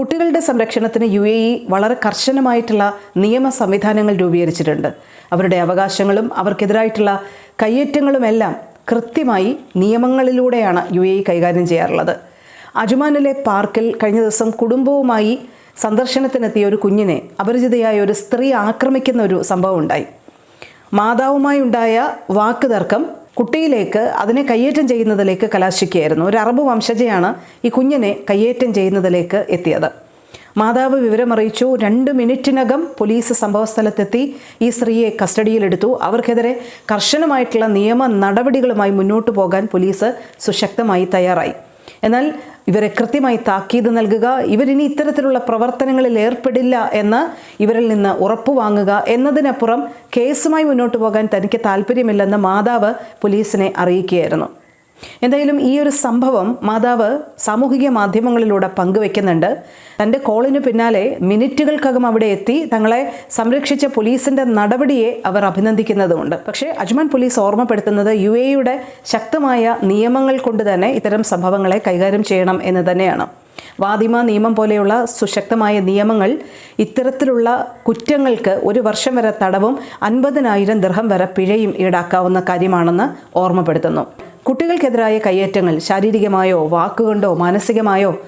കുട്ടികളുടെ സംരക്ഷണത്തിന് U A E വളരെ കർശനമായിട്ടുള്ള നിയമ സംവിധാനങ്ങൾ രൂപീകരിച്ചിട്ടുണ്ട്. അവരുടെ അവകാശങ്ങളും അവർക്കെതിരായിട്ടുള്ള കയ്യേറ്റങ്ങളുമെല്ലാം കൃത്യമായി നിയമങ്ങളിലൂടെയാണ് യു എ ഇ കൈകാര്യം ചെയ്യാറുള്ളത്. അജുമാനിലെ പാർക്കിൽ കഴിഞ്ഞ ദിവസം കുടുംബവുമായി സന്ദർശനത്തിനെത്തിയ ഒരു കുഞ്ഞിനെ അപരിചിതയായ ഒരു സ്ത്രീ ആക്രമിക്കുന്ന ഒരു സംഭവം ഉണ്ടായി മാതാവുമായി ഉണ്ടായ വാക്ക് തർക്കം കുട്ടിയിലേക്ക് അതിനെ കയ്യേറ്റം ചെയ്യുന്നതിലേക്ക് കലാശിക്കുകയായിരുന്നു. ഒരു അറബ് വംശജയാണ് ഈ കുഞ്ഞിനെ കയ്യേറ്റം ചെയ്യുന്നതിലേക്ക് എത്തിയത്. മാതാവ് വിവരമറിയിച്ചു രണ്ട് മിനിറ്റിനകം പോലീസ് സംഭവസ്ഥലത്തെത്തി ഈ സ്ത്രീയെ കസ്റ്റഡിയിലെടുത്തു. അവർക്കെതിരെ കർശനമായിട്ടുള്ള നിയമ നടപടികളുമായി മുന്നോട്ടു പോകാൻ പോലീസ് സുശക്തമായി തയ്യാറായി. എന്നാൽ ഇവരെ കൃത്യമായി താക്കീത് നൽകുക ഇവരിനി ഇത്തരത്തിലുള്ള പ്രവർത്തനങ്ങളിൽ ഏർപ്പെടില്ല എന്ന് ഇവരിൽ നിന്ന് ഉറപ്പു വാങ്ങുക എന്നതിനപ്പുറം കേസുമായി മുന്നോട്ട് പോകാൻ തനിക്ക് താല്പര്യമില്ലെന്ന് മാതാവ് പോലീസിനെ അറിയിക്കുകയായിരുന്നു. എന്തായാലും ഈ ഒരു സംഭവം മാതാവ് സാമൂഹിക മാധ്യമങ്ങളിലൂടെ പങ്കുവെക്കുന്നുണ്ട്. തന്റെ കോളിന് പിന്നാലെ മിനിറ്റുകൾക്കകം അവിടെ എത്തി തങ്ങളെ സംരക്ഷിച്ച പോലീസിന്റെ നടപടിയെ അവർ അഭിനന്ദിക്കുന്നതുമുണ്ട്. പക്ഷേ അജ്മാൻ പോലീസ് ഓർമ്മപ്പെടുത്തുന്നത് യു എയുടെ ശക്തമായ നിയമങ്ങൾ കൊണ്ട് തന്നെ ഇത്തരം സംഭവങ്ങളെ കൈകാര്യം ചെയ്യണം എന്ന് തന്നെയാണ്. വാദിമ നിയമം പോലെയുള്ള സുശക്തമായ നിയമങ്ങൾ ഇത്തരത്തിലുള്ള കുറ്റങ്ങൾക്ക് ഒരു വർഷം വരെ തടവും അൻപതിനായിരം ദൃഹം വരെ പിഴയും ഈടാക്കാവുന്ന കാര്യമാണെന്ന് ഓർമ്മപ്പെടുത്തുന്നു. കുട്ടികൾക്കെതിരായ കയ്യേറ്റങ്ങൾ ശാരീരികമായോ വാക്കുകൊണ്ടോ മാനസികമായോ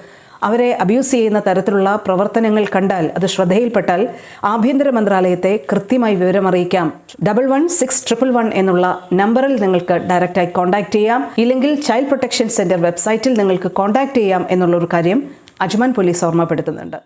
അവരെ അബ്യൂസ് ചെയ്യുന്ന തരത്തിലുള്ള പ്രവർത്തനങ്ങൾ കണ്ടാൽ അത് ശ്രദ്ധയിൽപ്പെട്ടാൽ ആഭ്യന്തര മന്ത്രാലയത്തെ കൃത്യമായി വിവരമറിയിക്കാം. Double one six triple one എന്നുള്ള നമ്പറിൽ നിങ്ങൾക്ക് ഡയറക്റ്റായി കോൺടാക്ട് ചെയ്യാം. ഇല്ലെങ്കിൽ ചൈൽഡ് പ്രൊട്ടക്ഷൻ സെന്റർ വെബ്സൈറ്റിൽ നിങ്ങൾക്ക് കോൺടാക്ട് ചെയ്യാം എന്നുള്ളൊരു കാര്യം അജ്മാൻ പോലീസ് ഓർമ്മപ്പെടുത്തുന്നുണ്ട്.